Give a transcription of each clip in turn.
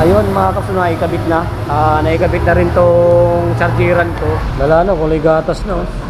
Ayun mga kaps, naikabit na. Ah, naikabit na rin tong chargeran ko. Wala na, kulay gatas na. oh.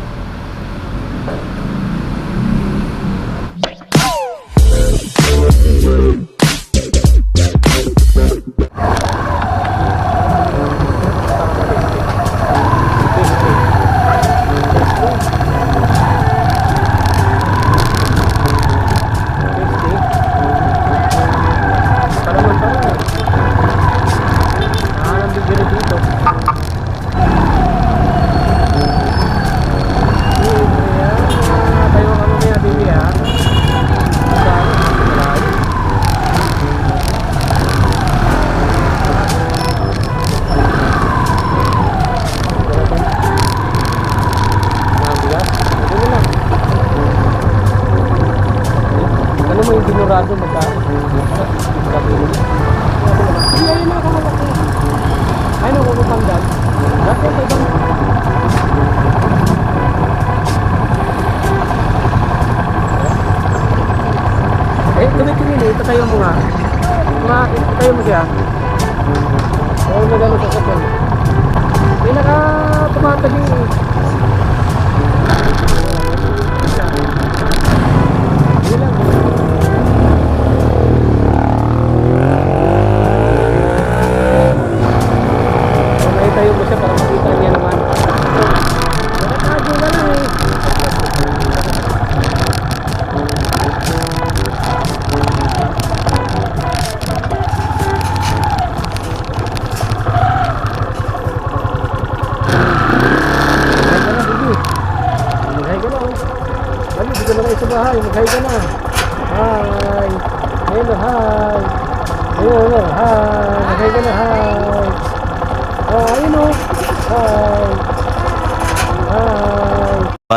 Ipatayo mo siya. Oo, nagano sa kapal. May naka tumataging eh.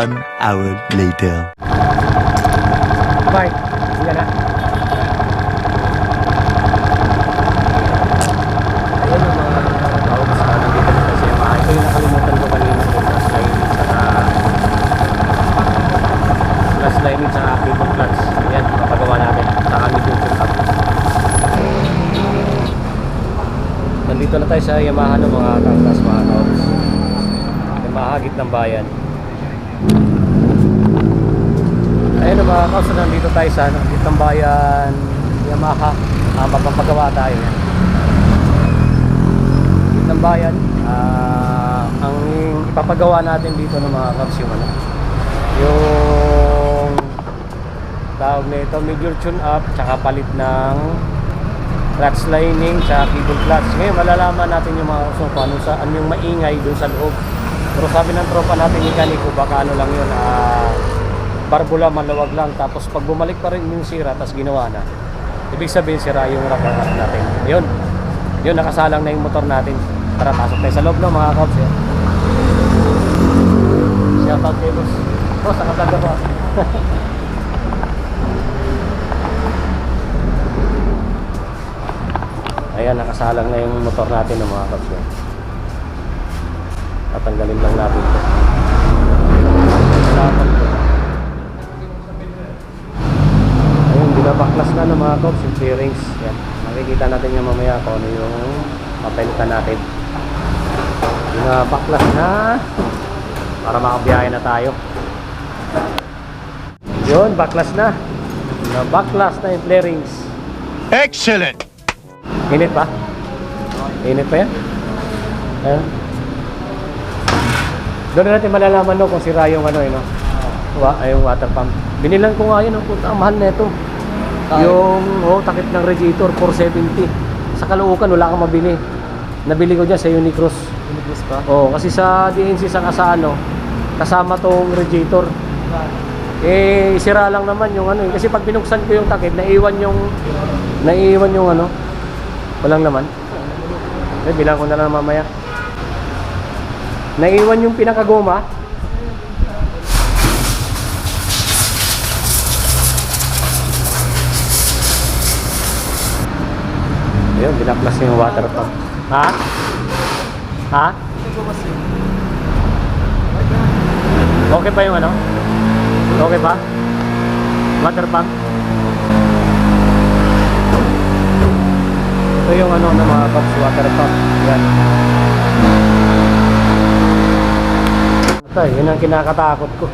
One hour later. Bye. Sige na. Nandito na tayo sa Yamaha ng mga kangkas mga tawag. Yamaha gitnang bayan. Ayun mga kausa, nandito tayo sa ano, Gitang Bayan, Yamaha. Ah, magpapagawa tayo yan. Gitang Bayan, ah, ang ipapagawa natin dito ng mga kaps yung ano, yung tawag na ito, major tune up, tsaka palit ng clutch lining, tsaka cable clutch. Ngayon, malalaman natin yung mga kung paano sa, ano yung maingay doon sa loob. Pero sabi ng tropa natin, mekaniko, baka ano lang yun, ah, barbula maluwag lang tapos pag bumalik pa rin yung sira tapos ginawa na. Ibig sabihin sira yung rocker nut natin. Yun. Yun nakasalang na yung motor natin. Tara pasok tayo sa loob no mga kaps yun shout out kay boss. Boss nakablog ako ayan nakasalang na yung motor natin no mga kaps yun tatanggalin lang natin ito Kailangan ko. Ayun, binabaklas na ng mga cops yung bearings. Yan. Makikita natin yung mamaya kung ano yung papalitan natin. Binabaklas na para makabiyahe na tayo. Yun, baklas na. Binabaklas na yung bearings. Excellent! Init pa? Init pa yan? Ayan. Doon na natin malalaman no, kung sira yung ano eh, no? Wa, ay, yung water pump. Binilan ko nga yun, ang puta, mahal na ito. Yung oh, takip ng radiator, 470. Sa Caloocan, wala kang mabili. Nabili ko dyan sa Unicross. Unibus pa? Oo, kasi sa DNC sa Kasano, kasama tong radiator. Eh, sira lang naman yung ano eh. Kasi pag binuksan ko yung takip, naiwan yung, naiwan yung ano, walang naman. Eh, bilang ko na lang mamaya. Naiwan yung pinakagoma. Ayun, binaklas yung water pump. Ha? Ha? Okay pa yung ano? Okay pa? Water pump? Ito yung ano ng mga cups water pump. Yan. Ito, yun ang kinakatakot ko.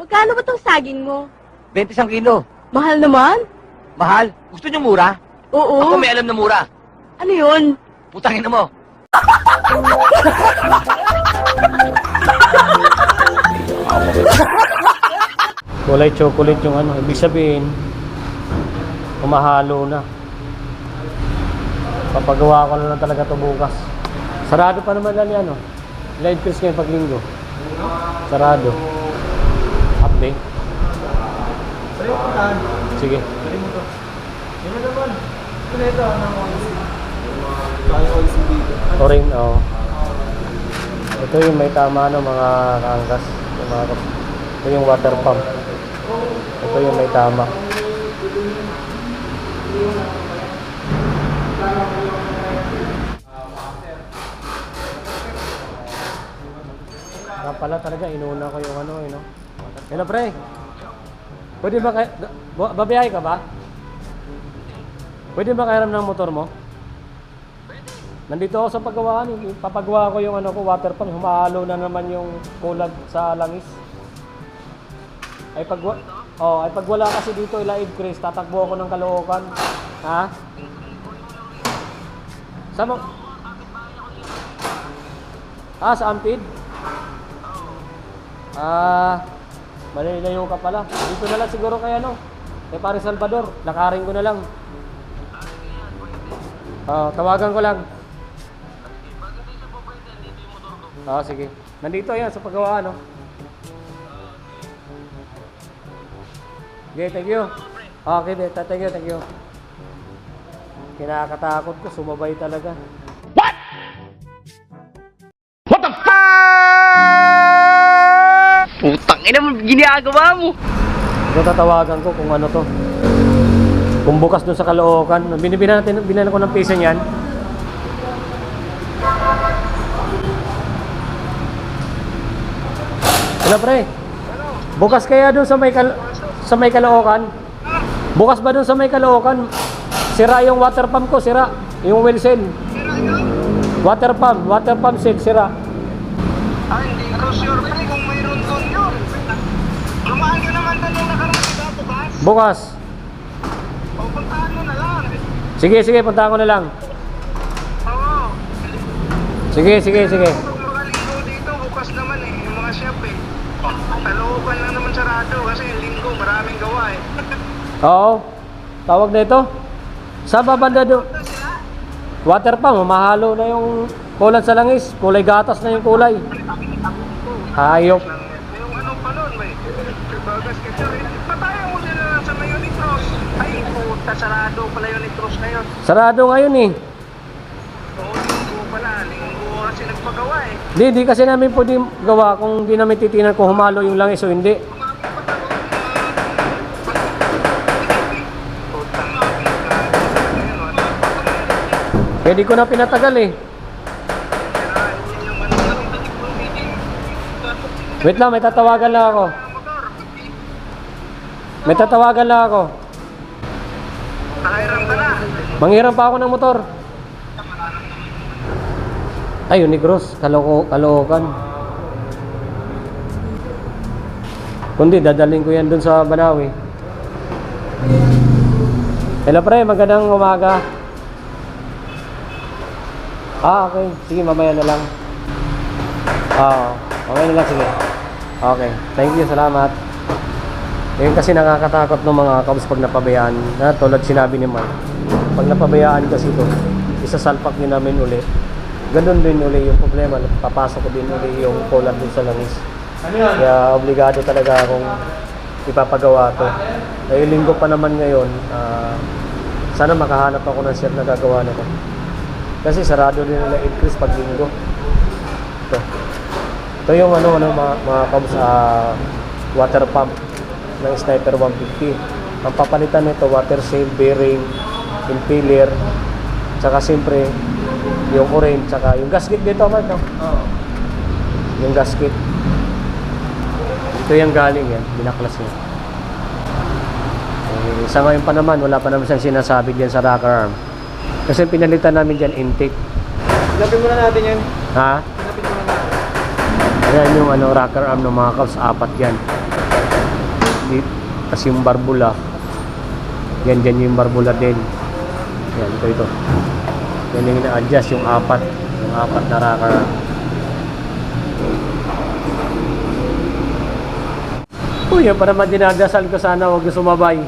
Magkano ba tong saging mo? 21 kilo. Mahal naman? Mahal. Gusto niyo mura? Oo. Ako may alam na mura. Ano yun? Putangin na mo. Kulay chocolate yung ano. Ibig sabihin, umahalo na. Papagawa ko na lang talaga to bukas. Sarado pa naman lang yan, ano. Live quiz ngayon pag linggo. Sarado. Update. Sige. Orin, oo. Ito yung may tama no mga kaangkas. Yung mga, ito yung water pump. Ito yung may tama. Nga pala talaga, inuna ko yung ano, eh, no? Hello, pre. Pwede ba kay... ba- Babiyahe ka ba? Pwede ba kairam ng motor mo? Nandito ako sa paggawaan. eh. Papagawa ko yung ano ko, water pump. Humahalo na naman yung kulag sa langis. Ay pag oh, ay pag wala kasi dito ilaib Chris, tatakbo ako ng Caloocan. Ha? Sa mo? Ah, sa Ampid? Ah, malalayo ka pala. Dito na lang siguro kay ano, kay Pare Salvador. Lakarin ko na lang. Oh, tawagan ko lang. Ah, sige. Nandito yan sa paggawa, no? Okay, thank you. Okay, be, thank you, thank you. Kinakatakot ko, sumabay talaga. Ginagawa mo. Ito tatawagan ko kung ano to. Kung bukas doon sa Caloocan. Binibilan natin, binan ko ng pisa niyan. Hello, pre. Bukas kaya doon sa may Cal sa may Caloocan? Bukas ba doon sa may Caloocan? Sira yung water pump ko, sira. Yung seal. Water pump, water pump seal, sira. Ah, hindi ko sure pre kung mayroon doon yun. Lumaan ka naman doon nung nakaraan di ba bukas? Bukas. O puntahan mo na lang. Sige, sige, punta ko na lang. Oo. Sige, sige, sige. Kung mga linggo dito, bukas naman eh. Yung mga chef eh. Kalooban lang naman sarado kasi linggo maraming gawa eh. Oo. Tawag na. Sa babanda do. Water pump, mahalo na yung kulan sa langis. Kulay gatas na yung kulay. Hayop. Yung ano pa nun, may bagas ka dyan. eh. Patayan mo sila lang sa may Unicross. Ay, puta, sarado pala Unicross ngayon. Sarado ngayon eh. Oo, linggo pala. Linggo kasi nagpagawa eh. Di, di kasi namin pwede gawa kung di namin titinan kung humalo yung langis o hindi. Pwede ko na pinatagal eh. Wait lang, may tatawagan lang ako. May tatawagan lang ako. Nakahiram ka na. Manghiram pa ako ng motor. Ay, Unigros, Kaloko, Caloocan. Kundi, dadalhin ko yan dun sa Banawi. Hello pre, magandang umaga. Ah, okay. Sige, mamaya na lang. Ah, mamaya na lang, sige. Okay, thank you, salamat. Ngayon kasi nakakatakot ng mga kabs pag napabayaan. Na, tulad sinabi ni Mark. Pag napabayaan kasi ito, isasalpak din namin uli. Ganun din uli yung problema. Papasok ko din uli yung kulat din sa langis. Kaya obligado talaga akong ipapagawa to. Eh, linggo pa naman ngayon, ah, sana makahanap ako ng chef na gagawa nito. Kasi sarado din nila increase pag linggo. Ito. Ito yung ano, ano mga, mga kabs, ah, water pump ng Sniper 150. Ang papalitan nito, water seal, bearing, impeller, tsaka siyempre yung orange, tsaka yung gasket dito, Mark, no? Yung gasket. Ito yung galing yan, binaklas niya. Sa ngayon pa naman, wala pa naman siyang sinasabi diyan sa rocker arm. Kasi pinalitan namin diyan intake. Silapin muna natin yan. Ha? Silapin muna natin. Ayan yung ano, rocker arm ng mga Cubs, apat yan. Tapos yung barbula. Yan, dyan yung barbula din. Yan, ito, ito. Yan yung ina-adjust, yung apat. Yung apat na rocker. Uy, yan pa naman dinadasal ko sana huwag sumabay.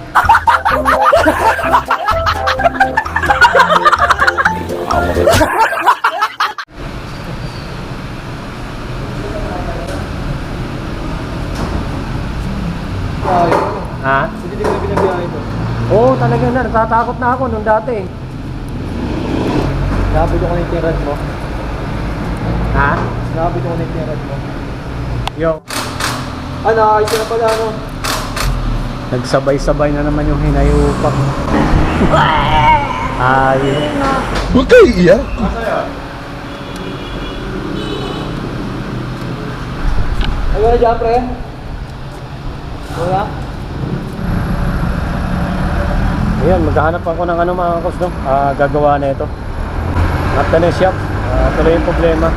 Ay, Ha? hindi din ko na binabiyahe ito. Oo, talaga na. Natatakot na ako nung dati. Sinabi ko na yung tirad mo. Ha? Sinabi ko na yung tirad mo. Yo. Ah, nakakayos ka na pala, ano? Nagsabay-sabay na naman yung hinayupak. Ayun. Huwag kayo iiyak. Ay, wala dyan, pre? Wala? Ayan, maghahanap ako ng ano mga kus, no? Ah, gagawa na ito. Not na shop. Ah, tuloy yung problema.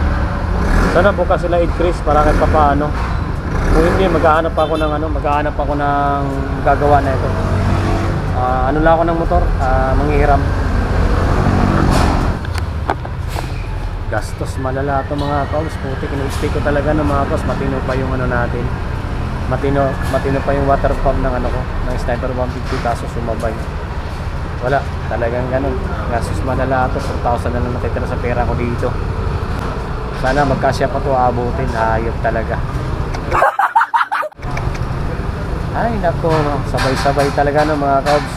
Sana bukas sila i-crease para kahit pa paano. Kung hindi, maghahanap ako ng ano, maghahanap ako ng gagawa na ito. Ah, ano lang ako ng motor? Ah, manghihiram. Gastos malala ito mga kaus. Puti, kinu-stay ko talaga ng mga kaus. Matino pa yung ano natin. Matino, matino pa yung water pump ng ano ko, ng Sniper 150 kaso sumabay. Wala, talagang ganun. Gastos malala ito. 4,000 na lang natitira sa pera ko dito. Sana magkasya pa to abutin. Ayop talaga. Ay, nako. Sabay-sabay talaga ng mga Cubs.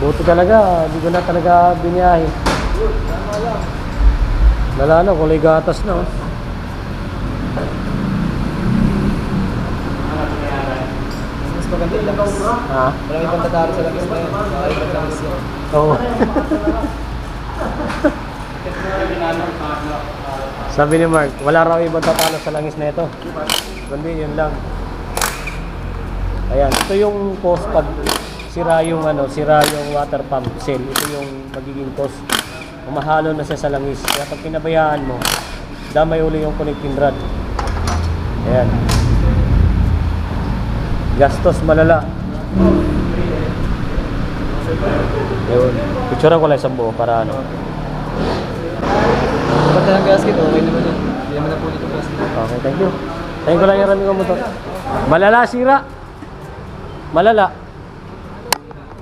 Buto talaga. Hindi ko na talaga biniyahe. Lala na, kulay gatas na. Oh. Mas maganda yung langis. Ha? Walang ibang tatalo sa langis na yan. Nakakibang langis yan. Oo. Sabi ni Mark, wala raw ibang tatalo sa langis na ito. Kundi yun lang. Ayan, ito yung cost pag sira yung ano, sira yung water pump cell. Ito yung magiging cost. Umahalo na siya sa langis. Kaya pag pinabayaan mo, damay uli yung connecting rod. Ayan. Gastos malala. Yun. Picture ko lang sa buo para ano. Kapag ng gasket, okay naman yan. Hindi naman napulit yung gasket. Okay, thank you. Thank you lang yung rami ko motor. Malala sira. Malala.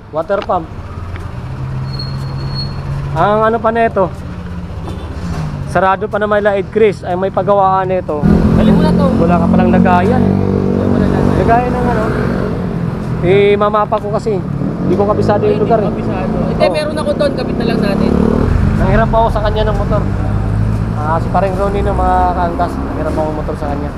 Water pump. Ang ano pa nito? Sarado pa na may light crease ay may pagawaan nito. Dali mo na to. Wala ka palang lagayan. Lagayan ng ano? Eh, mamapa ko kasi. Hindi ko kabisado yung lugar eh. Kabisado. Hindi, Oo. meron ako doon. Kapit na lang natin. Nanghiram pa ako sa kanya ng motor. Ah, si pareng Ronnie ng mga kaangkas. Nanghiram ako ng motor sa kanya.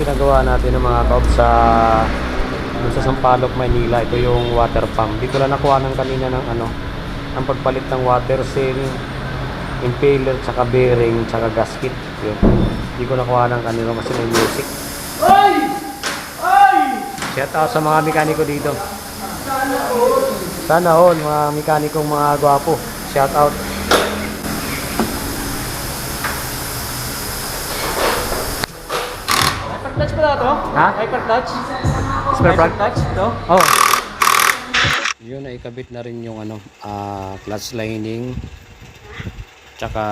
Pinagawa natin ng mga kaob sa sa Sampaloc, Maynila. Ito yung water pump. Dito lang nakuha ng kanina ng ano, ang pagpalit ng water seal, impeller, tsaka bearing, tsaka gasket. Yun. Hindi ko nakuha ng kanina kasi may music. Ay! Ay! Shout out sa mga mekaniko dito. Sana all, mga mekanikong mga gwapo. Shout out. Clutch pala to? Ha? Hyper clutch? Spare plug? clutch to? Oh. Yun, naikabit na rin yung ano, ah, clutch lining. Tsaka,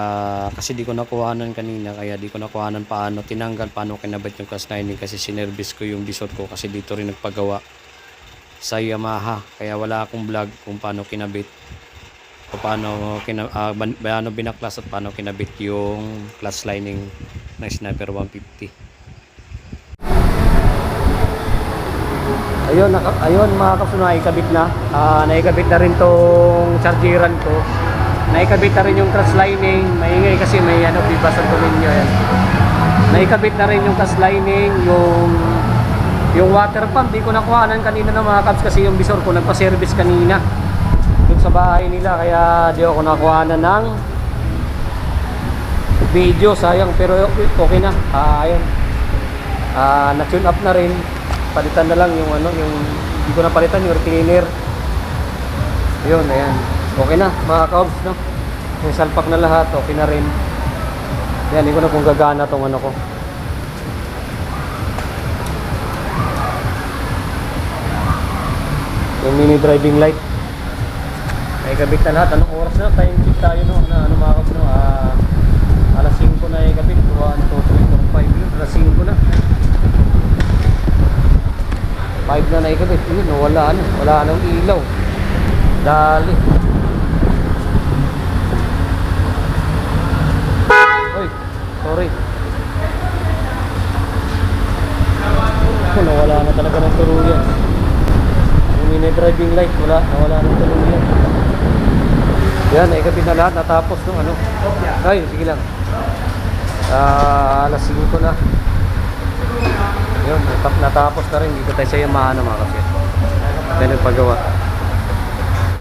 kasi di ko nakuhanan kanina, kaya di ko nakuhanan paano, tinanggal paano kinabit yung clutch lining kasi sinervice ko yung bisot ko kasi dito rin nagpagawa sa Yamaha. Kaya wala akong vlog kung paano kinabit o paano, kina, ban- paano binaklas at paano kinabit yung clutch lining ng Sniper 150. Ayun, naka, ayun mga kaps, naikabit na. Ah, naikabit na rin tong chargeran ko. Naikabit na rin yung cross lining. Maingay kasi may ano, biba sa tulinyo. Yan. Naikabit na rin yung cross lining, yung yung water pump. Di ko nakuhanan kanina ng mga kaps kasi yung visor ko nagpa-service kanina. Dun sa bahay nila. Kaya di ako nakuhanan ng video. Sayang pero okay na. Ah, ayun. Ah, na-tune up na rin. Palitan na lang yung ano, yung hindi ko na palitan yung retainer. Yun, ayan. Okay na, mga kaobs, no? Yung salpak na lahat, okay na rin. Yan, hindi ko na kung gagana tong ano ko. Yung mini driving light. Ay kabit na lahat. Anong oras na? Time check tayo, no? Ano, ano mga kaobs, no? Ah, alas 5 na ikabit. 1, 2, 3, 4, 5 yun. Alas 5 na. 5 na naikabit. Yun, wala ano. Wala nang ilaw. Dali. Oy, sorry. Nawala na talaga ng tuluyan. Yung mini driving light, wala, nawala ng tuluyan. Yan, naikabit na lahat. Natapos no, ano. Ay, sige lang. Ah, alas 5 na. Yun, natap natapos na rin. Dito tayo sa Yamaha mga kasi. Yan yung paggawa.